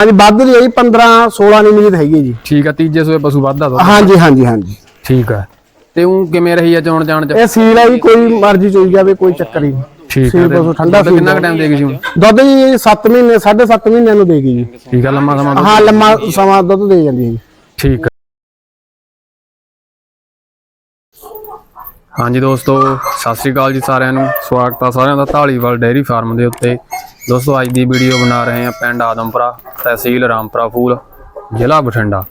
ਹਾਂਜੀ ਵੱਧ ਦੀ ਹੈ ਜੀ 15 16 ਦੀ ਉਮੀਦ ਹੈਗੀ ਜੀ। ਠੀਕ ਆ ਤੀਜੇ ਸੂਏ ਪਸ਼ੂ ਵੱਧਦਾ ਦੁੱਧ। ਹਾਂਜੀ ਹਾਂਜੀ ਹਾਂਜੀ। ਠੀਕ ਆ ਤੇ ਉਹ ਕਿਵੇਂ ਰਹੀ ਆ ਚੋਣ ਜਾਣ ਚ? ਇਹ ਸੀਲ ਹੈ ਜੀ ਕੋਈ ਮਰਜ਼ੀ ਚੋਈ ਜਾਵੇ ਕੋਈ ਚੱਕਰ ਹੀ ਨਹੀਂ। ਠੀਕ ਆ ਸੀਲ ਤੇ ਪਸ਼ੂ ਠੰਡਾ ਦੁੱਧ ਕਿੰਨਾ ਕੁ ਟਾਈਮ ਦੇਗੀ ਸੀ ਹੁਣ ਦੁੱਧ ਜੀ 7 ਮਹੀਨੇ 7.5 ਮਹੀਨਿਆਂ ਨੂੰ ਦੇਗੀ ਜੀ। ਠੀਕ ਆ ਲੰਮਾ ਸਮਾਂ ਦੁੱਧ- ਹਾਂ ਲੰਮਾ ਸਮਾਂ ਦੁੱਧ ਦੇ ਜਾਂਦੀ ਹੈ ਜੀ। ਠੀਕ ਆ ਹਾਂਜੀ ਦੋਸਤੋ, ਸਤਿ ਸ੍ਰੀ ਅਕਾਲ ਜੀ ਸਾਰਿਆਂ ਨੂੰ। ਸਵਾਗਤ ਆ ਸਾਰਿਆਂ ਦਾ ਢਾਲੀਵਾਲ ਡੇਅਰੀ ਫਾਰਮ ਦੇ ਉੱਤੇ। ਦੋਸਤੋ, ਅੱਜ ਦੀ ਵੀਡੀਓ ਬਣਾ ਰਹੇ ਹਾਂ ਪਿੰਡ ਆਦਮਪੁਰਾ ਤਹਿਸੀਲ ਰਾਮਪੁਰਾ ਫੂਲ, ਜ਼ਿਲ੍ਹਾ ਬਠਿੰਡਾ।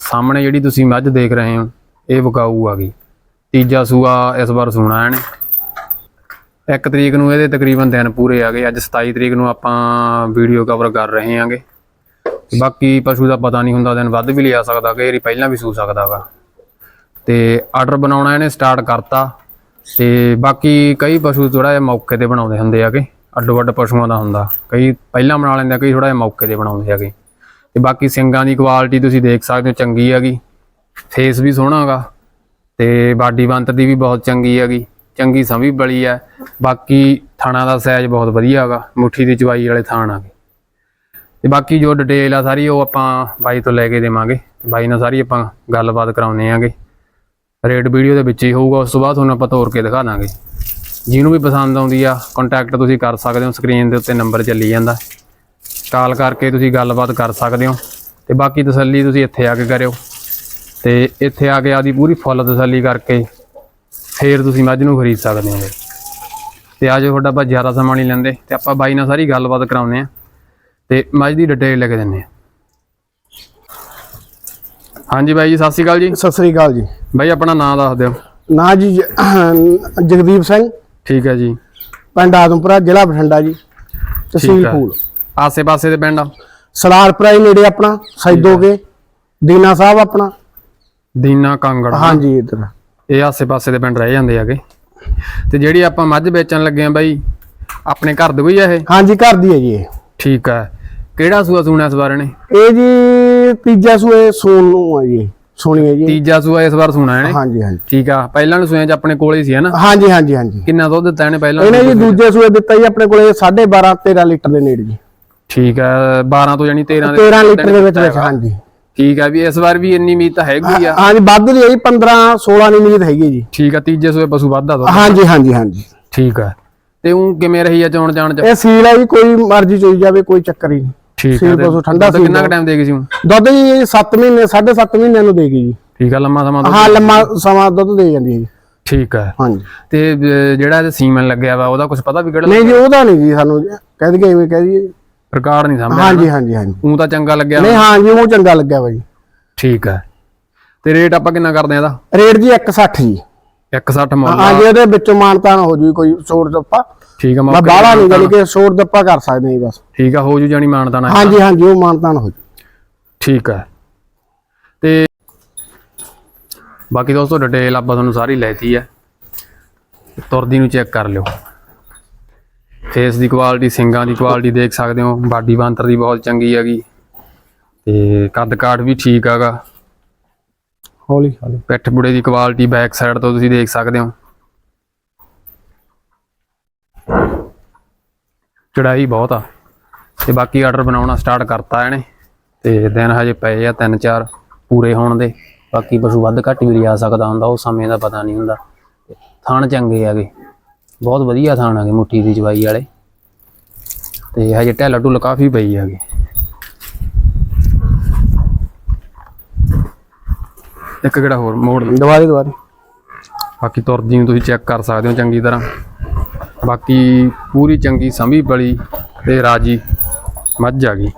ਸਾਹਮਣੇ ਜਿਹੜੀ ਤੁਸੀਂ ਮੱਝ ਦੇਖ ਰਹੇ ਹੋ, ਇਹ ਵਕਾਊ ਆ ਗਈ। ਤੀਜਾ ਸੂਆ ਇਸ ਵਾਰ ਸੂਣਾ ਇਹਨੇ। ਇੱਕ ਤਰੀਕ ਨੂੰ ਇਹਦੇ ਤਕਰੀਬਨ ਦਿਨ ਪੂਰੇ ਆ ਗਏ। ਅੱਜ 27 ਤਰੀਕ ਨੂੰ ਆਪਾਂ ਵੀਡੀਓ ਕਵਰ ਕਰ ਰਹੇ ਹਾਂਗੇ। ਬਾਕੀ ਪਸ਼ੂ ਦਾ ਪਤਾ ਨਹੀਂ ਹੁੰਦਾ, ਦਿਨ ਵੱਧ ਵੀ ਲਿਆ ਸਕਦਾ ਕਿ ਵਾਰੀ ਪਹਿਲਾਂ ਵੀ ਸੂ ਸਕਦਾਗਾ ਤੇ ਆਰਡਰ ਬਣਾਉਣਾ ਇਹਨੇ ਸਟਾਰਟ ਕਰਤਾ। ਤੇ ਬਾਕੀ ਕਈ ਪਸ਼ੂ ਥੋੜਾ ਜਿਹਾ ਮੌਕੇ ਤੇ ਬਣਾਉਂਦੇ ਹੁੰਦੇ ਆਗੇ ਅੱਡੋ ਅੱਡ ਪਸ਼ੂਆਂ ਦਾ ਹੁੰਦਾ। ਕਈ ਪਹਿਲਾਂ ਬਣਾ ਲੈਂਦੇ ਆ, ਕਈ ਥੋੜਾ ਜਿਹਾ ਮੌਕੇ ਤੇ ਬਣਾਉਂਦੇ ਆਗੇ ਤੇ ਬਾਕੀ ਸਿੰਗਾਂ ਦੀ ਕੁਆਲਿਟੀ ਤੁਸੀਂ ਦੇਖ ਸਕਦੇ ਹੋ, ਚੰਗੀ ਹੈਗੀ। ਫੇਸ ਵੀ ਸੋਹਣਾ ਹੈਗਾ। ਤੇ ਬਾਡੀ ਬੰਤ ਦੀ ਵੀ ਬਹੁਤ ਚੰਗੀ ਹੈਗੀ। ਚੰਗੀ ਸੰਭੀ ਬਲੀ ਹੈ। ਬਾਕੀ ਥਾਣਾ ਦਾ ਸਾਈਜ਼ ਬਹੁਤ ਵਧੀਆ ਹੈਗਾ। ਮੁੱਠੀ ਦੀ ਚਵਾਈ ਵਾਲੇ ਥਾਣ ਆਗੇ ਤੇ ਬਾਕੀ ਜੋ ਡਿਟੇਲ ਆ ਸਾਰੀ ਉਹ ਆਪਾਂ ਬਾਈ ਤੋਂ ਲੈ ਕੇ ਦੇਵਾਂਗੇ। ਬਾਈ ਨਾਲ ਸਾਰੀ ਆਪਾਂ ਗੱਲਬਾਤ ਕਰਾਉਨੇ ਆਂਗੇ ਰੇਟ ਵੀਡੀਓ ਦੇ ਵਿੱਚ ਹੀ ਹੋਊਗਾ, ਉਸ ਤੋਂ ਬਾਅਦ ਤੁਹਾਨੂੰ ਆਪਾਂ ਤੋਰ ਕੇ ਦਿਖਾ ਦਾਂਗੇ। ਜਿਹਨੂੰ ਵੀ ਪਸੰਦ ਆਉਂਦੀ ਆ ਕੰਟੈਕਟ ਤੁਸੀਂ ਕਰ ਸਕਦੇ ਹੋ ਸਕਰੀਨ ਦੇ ਉੱਤੇ ਨੰਬਰ ਚੱਲੀ ਜਾਂਦਾ। ਕਾਲ ਕਰਕੇ ਤੁਸੀਂ ਗੱਲਬਾਤ ਕਰ ਸਕਦੇ ਹੋ, ਤੇ ਬਾਕੀ ਤਸੱਲੀ ਤੁਸੀਂ ਇੱਥੇ ਆ ਕੇ ਕਰਿਓ। ਤੇ ਇੱਥੇ ਆ ਕੇ ਆਦੀ ਪੂਰੀ ਫੁੱਲ ਤਸੱਲੀ ਕਰਕੇ ਫੇਰ ਤੁਸੀਂ ਮੱਝ ਨੂੰ ਖਰੀਦ ਸਕਦੇ ਹੋ। ਤੇ ਆਜੋ ਤੁਹਾਡਾ ਆਪਾਂ ਜ਼ਿਆਦਾ ਸਮਾਂ ਨਹੀਂ ਲੈਂਦੇ, ਤੇ ਆਪਾਂ ਬਾਈ ਨਾਲ ਸਾਰੀ ਗੱਲਬਾਤ ਕਰਾਉਂਦੇ ਆ ਤੇ ਮੱਝ ਦੀ ਡਿਟੇਲ ਲਿਖ ਕੇ ਦਿੰਨੇ ਆ ਹਾਂਜੀ ਬਾਈ ਜੀ ਸਤਿ ਸ਼੍ਰੀ ਅਕਾਲ ਜੀ। ਸਤਿ ਸ੍ਰੀ ਅਕਾਲ ਜੀ। ਬਾਈ ਆਪਣਾ ਨਾਮ ਦੱਸ ਦਿਓ। ਨਾ ਜੀ ਜ- ਜਗਦੀਪ ਸਿੰਘ। ਠੀਕ ਹੈ ਜੀ। ਪਿੰਡ ਆਦਮਪੁਰਾ ਜ਼ਿਲ੍ਹਾ ਬਠਿੰਡਾ ਜੀ। ਤਹਿਸੀਲ ਠੀਕ ਹੈ। ਫੂਲ ਆਸੇ ਪਾਸੇ ਦੇ ਪਿੰਡ ਸਲਾਰਪੁਰਾ ਹੀ ਨੇੜੇ ਆਪਣਾ ਸੈਦੋਗੇ ਦੀਨਾ ਸਾਹਿਬ ਆਪਣਾ। ਦੀਨਾ ਕਾਂਗੜ। ਹਾਂਜੀ ਇੱਧਰ। ਇਹ ਆਸੇ ਪਾਸੇ ਦੇ ਪਿੰਡ ਰਹਿ ਜਾਂਦੇ ਹੈਗੇ। ਤੇ ਜਿਹੜੀ ਆਪਾਂ ਮੱਝ ਵੇਚਣ ਲੱਗੇ ਆ ਬਾਈ ਆਪਣੇ ਘਰ ਦੇ ਕੋਈ ਆ ਇਹ? ਹਾਂਜੀ ਘਰ ਦੀ ਹੈ ਜੀ ਇਹ। ਠੀਕ ਹੈ। ਕਿਹੜਾ ਸੂਆ ਸੁਣਿਆ ਇਸ ਵਾਰ ਨੇ ਇਹ ਜੀ ਤੀਜਾ ਸੂਏ ਨੂੰ ਆ ਜੀ ਸੋਣੀ ਹੈ ਜੀ। ਤੀਜਾ ਸੂਆ ਇਸ ਵਾਰ ਸੁਣਾ ਇਹਨੇ? ਹਾਂਜੀ ਹਾਂਜੀ। ਠੀਕ ਆ ਪਹਿਲਾਂ ਨੂੰ ਸੂਏ ਚ ਆਪਣੇ ਕੋਲੇ ਸੀ ਹਨਾ? ਹਾਂਜੀ ਹਾਂਜੀ ਹਾਂਜੀ। ਕਿੰਨਾ ਦੁੱਧ ਦਿੱਤਾ ਇਹਨੇ ਪਹਿਲਾਂ ਇਹਨੇ ਜੀ ਦੂਜੇ ਸੂਏ ਦਿੱਤਾ ਜੀ ਆਪਣੇ ਕੋਲੇ 12.5 13 ਲੀਟਰ ਦੇ ਨੇੜੇ ਜੀ। ਠੀਕ ਹੈ 12 ਤੋਂ ਜਾਨੀ 13 ਦੇ 13 ਲੀਟਰ ਦੇ ਵਿੱਚ ਵਿੱਚ ਹਾਂਜੀ। ਠੀਕ ਹੈ ਵੀ ਇਸ ਵਾਰ ਵੀ ਇੰਨੀ ਉਮੀਦ ਤਾਂ ਹੈਗੀ ਆ। ਹਾਂਜੀ ਵੱਧ ਦੀ ਹੈ ਜੀ 15 16 ਦੀ ਉਮੀਦ ਹੈਗੀ ਜੀ। ਠੀਕ ਆ ਤੀਜੇ ਸੂਏ ਪਸ਼ੂ ਵੱਧਦਾ ਦੁੱਧ। ਹਾਂਜੀ ਹਾਂਜੀ ਹਾਂਜੀ। ਠੀਕ ਆ। ਤੇ ਉਹ ਕਿਵੇਂ ਰਹੀ ਆ ਚੋਣ ਜਾਣ ਚ? ਇਹ ਸੀਲ ਹੈ ਜੀ ਕੋਈ ਮਰਜ਼ੀ ਚੋਈ ਜਾਵੇ ਕੋਈ ਚੱਕਰ ਹੀ ਨਹੀਂ। ਠੀਕ ਸੀਲ ਆ ਪਸ਼ੂ ਠੰਡਾ ਦੁੱਧ ਕਿੰਨਾ ਕੁ ਟਾਈਮ ਦੇਗੀ ਸੀ ਹੁਣ? ਦੁੱਧ ਜੀ 7 ਮਹੀਨੇ 7.5 ਮਹੀਨਿਆਂ ਨੂੰ ਦੇਗੀ ਜੀ। ਠੀਕ ਆ ਲੰਮਾ ਸਮਾਂ ਹਾਂ ਲੰਮਾ ਸਮਾਂ ਦੁੱਧ ਦੇ ਜਾਂਦੀ ਹੈ ਜੀ। ਠੀਕ ਆ। ਹਾਂਜੀ। ਤੇ ਜਿਹੜਾ ਇਹ ਸੀਮਨ ਲੱਗਿਆ ਵਾ ਉਹਦਾ ਕੁਝ ਪਤਾ ਵੀ ਕਿਹੜਾ ਨਹੀਂ ਜੀ ਉਹਦਾ ਨਹੀਂ ਜੀ ਸਾਨੂੰ ਕਹਿ ਦਈਏ ਐਵੇਂ ਕਹਿ ਦਈਏ। ਰਿਕਾਰਡ ਨਹੀਂ ਸਾਹਮਣੇ ਹਾਂਜੀ ਹਾਂਜੀ ਹਾਂਜੀ। ਉਹ ਤਾਂ ਚੰਗਾ ਲੱਗਿਆ ਨਹੀਂ ਹਾਂ ਜੀ ਉਹ ਚੰਗਾ ਲੱਗਿਆ ਵਾ ਜੀ। ਠੀਕ ਆ। ਤੇ ਰੇਟ ਆਪਾਂ ਕਿੰਨਾ ਕਰਦੇ ਆ ਇਹਦਾ? ਰੇਟ ਜੀ 160 ਜੀ। 160 ਮੁੱਲ ਹਾਂ ਜੀ ਉਹਦੇ ਵਿੱਚੋਂ ਮਾਨਤਾਨ ਹੋ ਜੂ ਕੋਈ ਛੋੜ ਦੱਪਾ ਠੀਕ ਆ ਮੈਂ ਮੌਕੇ ਬਾਹਲਾ ਨਹੀਂ ਜਾਨੀ ਕਿ ਛੋੜ ਦੱਪਾ ਕਰ ਸਕਦੇ ਹਾਂ ਜੀ ਬਸ। ਠੀਕ ਆ ਹੋ ਜੂ ਜਾਨੀ ਮਾਨਤਾ ਨਾ ਹਾਂਜੀ ਹਾਂਜੀ ਉਹ ਮਾਨਤਾਨ ਹੋ ਜੂ। ਠੀਕ ਆ। ਤੇ ਬਾਕੀ ਦੋਸਤੋ ਡਿਟੇਲ ਆਪਾਂ ਤੁਹਾਨੂੰ ਸਾਰੀ ਲੈਤੀ ਆ। ਤੁਰਦੀ ਨੂੰ ਚੈੱਕ ਕਰ ਲਿਓ। ਫੇਸ ਦੀ ਕੁਆਲਿਟੀ ਸਿੰਗਾਂ ਦੀ ਕੁਆਲਿਟੀ ਦੇਖ ਸਕਦੇ ਹੋ। ਬਾਡੀ ਬਾਂਤਰ ਦੀ ਬਹੁਤ ਚੰਗੀ ਹੈਗੀ। ਤੇ ਕੱਦ ਕਾਠ ਵੀ ਠੀਕ ਹੈਗਾ। ਹੌਲੀ ਹੌਲੀ। ਪਿੱਠ ਬੁੜੇ ਦੀ ਕੁਆਲਿਟੀ ਬੈਕ ਸਾਈਡ ਤੋਂ ਤੁਸੀਂ ਦੇਖ ਸਕਦੇ ਹੋ। ਚੜਾਈ ਬਹੁਤ ਆ। ਤੇ ਬਾਕੀ ਆਰਡਰ ਬਣਾਉਣਾ ਸਟਾਰਟ ਕਰਤਾ ਇਹਨੇ। ਤੇ ਦਿਨ ਹਜੇ ਪਏ ਆ ਤਿੰਨ ਚਾਰ ਪੂਰੇ ਹੋਣ ਦੇ। ਬਾਕੀ ਪਸ਼ੂ ਵੱਧ ਘੱਟ ਵੀ ਲਿਆ ਸਕਦਾ ਹੁੰਦਾ ਉਹ ਸਮੇਂ ਦਾ ਪਤਾ ਨਹੀਂ ਹੁੰਦਾ। ਥਾਣ ਚੰਗੇ ਹੈਗੇ। ਬਹੁਤ ਵਧੀਆ ਥਾਣ ਹੈਗੇ ਮੁੱਠੀ ਦੀ ਜਵਾਈ ਵਾਲੇ। ਤੇ ਹਜੇ ਢਿੱਲ ਢੁੱਲ ਕਾਫੀ ਪਈ ਹੈਗੀ। ਇੱਕ ਕਿਹੜਾ ਹੋਰ ਮੋੜ ਲਓ। ਦੁਬਾਰੇ ਦੁਬਾਰੇ। ਬਾਕੀ ਤੁਰਦੀ ਨੂੰ ਤੁਸੀਂ ਚੈੱਕ ਕਰ ਸਕਦੇ ਹੋ ਚੰਗੀ ਤਰ੍ਹਾਂ। ਬਾਕੀ ਪੂਰੀ ਚੰਗੀ ਸੰਭੀ ਬਲੀ ਤੇ ਰਾਜੀ ਮੱਝ ਆ ਗਈ।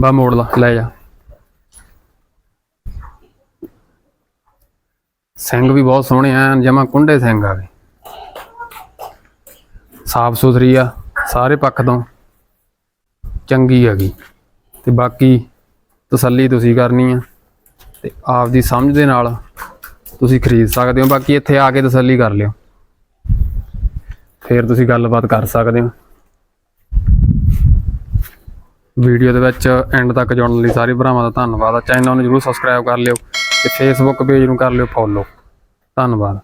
ਬਾ ਮੋੜ ਲਾ, ਲੈ ਜਾ। ਸਿੰਘ ਵੀ ਬਹੁਤ ਸੋਹਣੇ ਆ ਜਮਾ ਕੁੰਡੇ ਸਿੰਘ ਆ ਗਏ। ਸਾਫ਼ ਸੁਥਰੀ ਆ, ਸਾਰੇ ਪੱਖ ਤੋਂ ਚੰਗੀ ਆ ਗਈ। ਤੇ ਬਾਕੀ ਤਸੱਲੀ ਤੁਸੀਂ ਕਰਨੀ ਆ ਤੇ ਆਪ ਦੀ ਸਮਝ ਦੇ ਨਾਲ ਤੁਸੀਂ ਖਰੀਦ ਸਕਦੇ ਹੋ, ਬਾਕੀ ਇੱਥੇ ਆ ਕੇ ਤਸੱਲੀ ਕਰ ਲਿਓ। ਫਿਰ ਤੁਸੀਂ ਗੱਲਬਾਤ ਕਰ ਸਕਦੇ ਹੋ। ਵੀਡੀਓ ਦੇ ਵਿੱਚ ਐਂਡ ਤੱਕ ਜੁੜਨ ਲਈ ਸਾਰੇ ਭਰਾਵਾਂ ਦਾ ਧੰਨਵਾਦ। ਆ ਚੈਨਲ ਨੂੰ ਜਰੂਰ ਸਬਸਕ੍ਰਾਈਬ ਕਰ ਲਿਓ ਤੇ ਫੇਸਬੁੱਕ ਪੇਜ ਨੂੰ ਕਰ ਲਿਓ ਫੋਲੋ ਧੰਨਵਾਦ।